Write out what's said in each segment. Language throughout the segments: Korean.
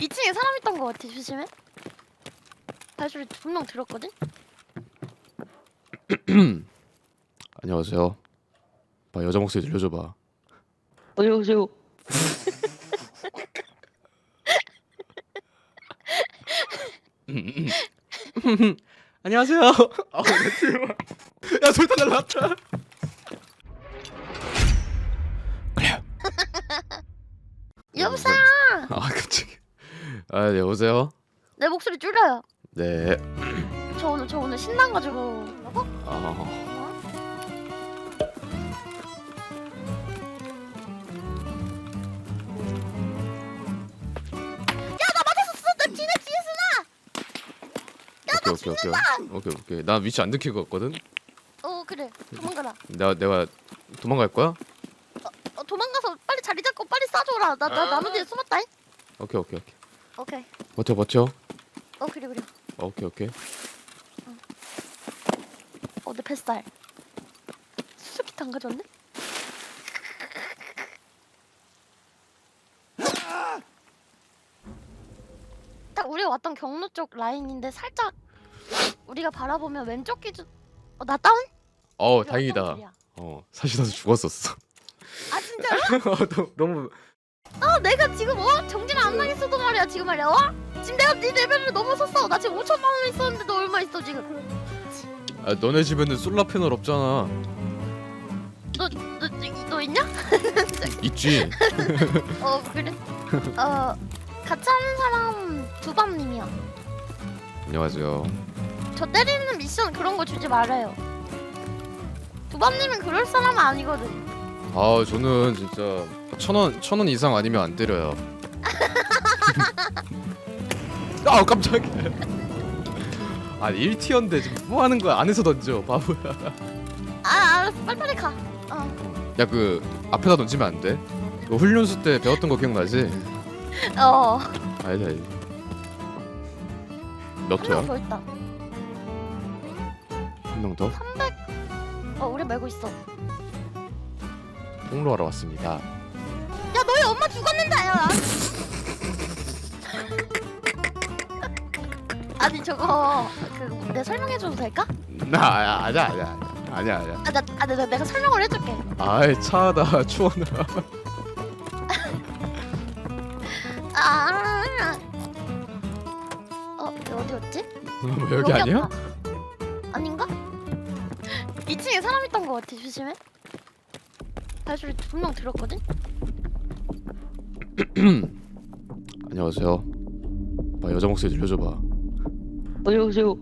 2층에 사람 있던 거 같아 조심해 발소리 분명 들었거든? 안녕하세요. 봐 여자 목소리 들려줘봐. 안녕하세요. 안녕하세요. 아, 야 소리 다. 그래요. 여보세요. 아 네, 여보세요. 내 목소리 줄여요 네. 저 오늘 저 오늘 신난 가지고 여보? 아 야나 맞았어 나 뒤에 뒤에서 오케이 오케이 오케이 오케이 오케이. 나 위치 안 들킬 것 같거든. 어 그래 도망가라 내가 내가 도망갈 거야? 어, 도망가서 빨리 자리 잡고 빨리 쏴줘라 나, 나 나무 뒤에 숨었다잉 오케이 오케이 오케이. 오케이 버텨 버텨. 어 그래 그래 오케이 오케이. 어 내 뱃살 수수키트 안 가져왔네? 딱 우리가 왔던 경로 쪽 라인인데 살짝 우리가 바라보면 왼쪽 기준 어나 다운? 어 우리 다행이다. 길이야? 어 사실 나도 죽었었어. 아 진짜로? 너- 너무 아 내가 지금 어 정신 안 나겠어도 말이야 지금 말이야 어? 지금 내가 네 레벨을 넘어섰어 나 지금 5천만 원 있었는데 너 얼마 있어 지금 아, 너네 집에는 솔라 패널 없잖아. 너, 너, 너, 너 있냐? 있지. 어 그래 어 같이 하는 사람 두밤님이야 안녕하세요. 저 때리는 미션 그런 거 주지 말아요 두밤님은 그럴 사람은 아니거든 아 저는 진짜 천원 천원 이상 아니면 안 때려요. 아 깜짝이야. 아 1티어인데 지금 뭐 하는 거야? 안에서 던져 바보야. 아 알았어 빨리빨리 가 어 야 그 앞에다 던지면 안 돼. 그 훈련소 때 배웠던 거 기억나지? 어, 알지 알지. 몇 한명 호야? 더 있다 한 명 더? 300 어 우리 메고 있어 야 폭로하러 왔습니다. 너희 엄마 죽었는데 야 아니 저거 그 내가 설명해줘도 될까? 나 아, 아니야 아니야 아니야 아니야. 아, 나, 아, 나, 내가 설명을 해줄게. 아이 차다 추워나. 아, 어, 이거 어디였지? 뭐 여기 아니야? 아닌가? 2층에 사람 있던 거 같아. 조심해. 발소리 분명 들었거든. 안녕하세요. 봐 여자 목소리 들려줘봐. 안녕하세요.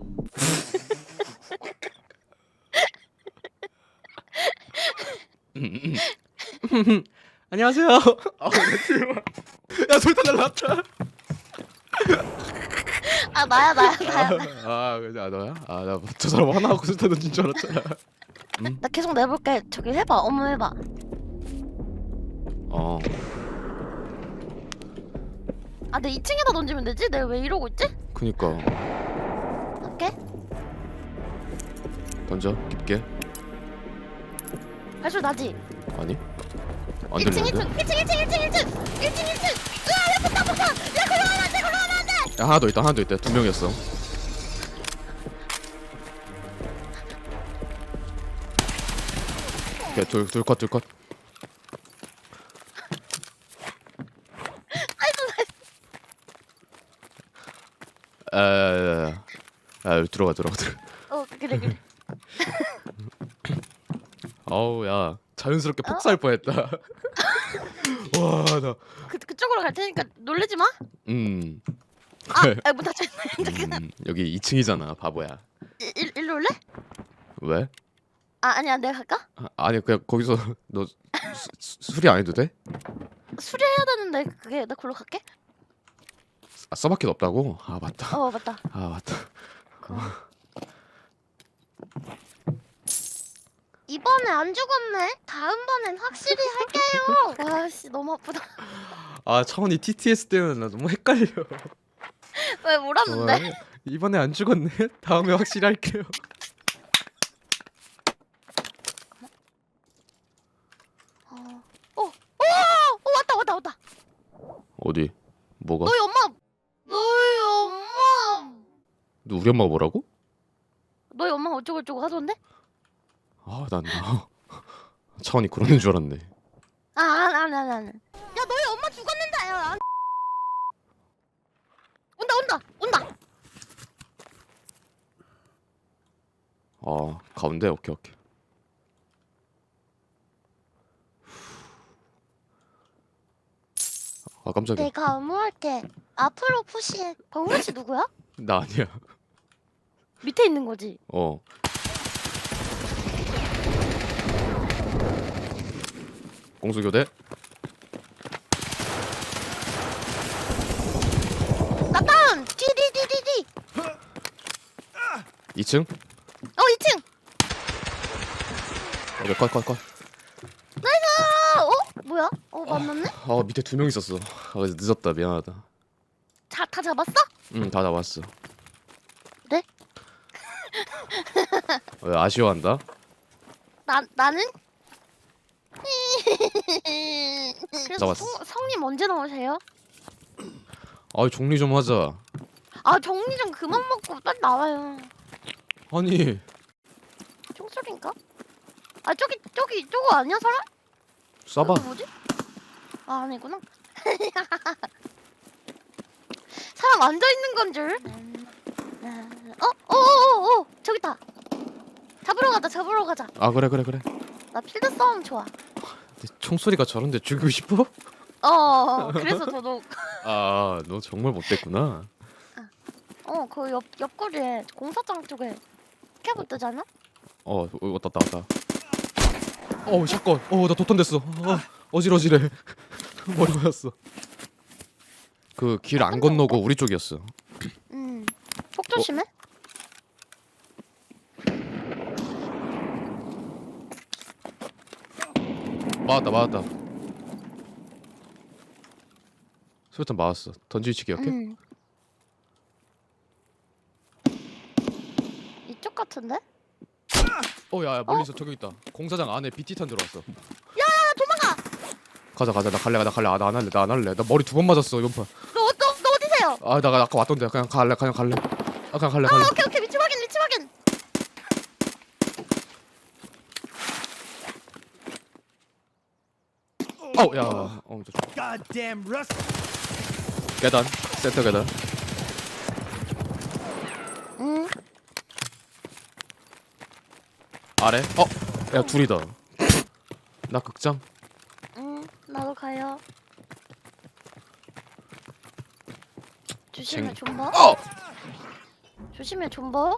안녕하세요. 아, 야 소리 다 날랐다. 아, 나야, 나야, 나야. 나야. 아, 그래 아 너야? 아, 나 저 사람 하나 하고 소리 다 던진 줄 알았잖아. 나 계속 내볼게. 저기 해봐. 어머 해봐. 어, 아, 내 2층에다 던지면 되지? 내가 왜 이러고 있지? 그니까 할게. 던져 깊게. 발소리 나지? 아니? 안 1층, 들리는데? 1층, 1층, 1층, 1층, 1층, 1층, 1층. 으아, 야, 붙다, 붙다. 야, 걸어가면 안 돼, 걸어가면 안 돼. 야 하나 더 있다, 하나 더 있다. 두 명이었어. 오케이, 둘, 둘 컷, 둘 컷. 아, 아, 아, 아, 들어가, 들어가, 들어가. 어, 그래, 그래. 아우, 야, 자연스럽게 폭사할 뻔했다. 와, 나, 그, 그쪽으로 갈 테니까 놀래지 마. 음, 아, 아, 문 닫혀 있네. 음, 여기 2층이잖아, 바보야. 일, 일, 일로 올래? 왜? 아, 아니야, 내가 갈까? 아, 아니, 그냥 거기서 너 수, 수, 수리 안 해도 돼? 수리해야 되는데 그게 나 걸로 갈게. 아, 써바퀴 없다고? 아, 맞다. 어 맞다. 아, 맞다. 이번에 안 죽었네. 다음번엔 확실히 할게요. 와씨 너무 아프다. 아, 차원이 TTS 때문에 나 너무 헷갈려. 왜 몰았는데? 어, 이번에 안 죽었네. 다음에 확실히 할게요. 어, 어, 어, 어 왔다 왔다 왔다. 어디? 뭐가? 너희 엄마 너 우리 엄마가 뭐라고? 너희 엄마가 어쩌고 저쩌고 하던데? 아 난 나. 차원이 그러는 줄 알았네. 아, 안, 안, 안, 안. 야, 너희 엄마 죽었는데, 야. 안- 온다, 온다, 온다. 아 가운데 오케이 오케이. 아 깜짝이야. 내가 업무할게. 앞으로 푸시해. 박우현 씨 누구야? 나 아니야. 밑에 있는 거지. 어. 공수교대 나 다운. 디디디디디. 2층. 어, 2층. 오케이 컷 컷 컷. 아, 어? 뭐야? 어, 만났네? 아 밑에 두 명 있었어. 아 늦었다 미안하다. 자, 다 잡았어? 응다 나왔어. 왜 아쉬워한다? 나, 나는? 그래서. 성, 성님 언제 나오세요? 아 정리 좀 하자. 아, 정리 좀 그만 먹고 빨리 나와요. 아니 총소리인가? 아, 저기, 저기, 저거 아니야, 사람? 쏴봐. 저거 뭐지? 아, 아니구나. 사람 앉아 있는 건 줄. 어, 어, 어, 어, 어, 저기 있다. 잡으러 가자, 잡으러 가자. 아 그래 그래 그래. 나 필드 싸움 좋아. 근데 총소리가 저런데 죽이고 싶어? 어, 그래서 저도 아 너 정말 못됐구나. 어, 그 옆 옆구리에 공사장 쪽에 캐브 뜨잖아. 어 어, 왔다 왔다 왔다. 어 샷건. 어나 도탄 됐어. 어, 어지러지래. 머리 맞았어. 그 길 안 건너고 우리 쪽이었어. 음, 폭 조심해. 맞았다 맞았다. 소리탄 맞았어. 던지기 기억해? 음. 이쪽 같은데? 어야야 멀리서 저기 있다. 공사장 안에 BT탄 들어왔어. 야, 도망가. 가자 가자 나 갈래 나 갈래 아 나 안 할래 나 안 할래 나 머리 두 번 맞았어 연파. 너, 너, 너 어디세요? 아나 아까 왔던데 그냥 갈래 그냥 갈래. 아 그냥 갈래 아, 갈래. 오케이, 오케이, 위치 확인, 위치 확인. 어야 어, 저 Goddamn rust. 계단 센터 계단. 음, 아래? 어? 야 둘이다 나 극장 음, 나도 가요. 조심해, 쟁- 존버. 어! 조심해, 존버.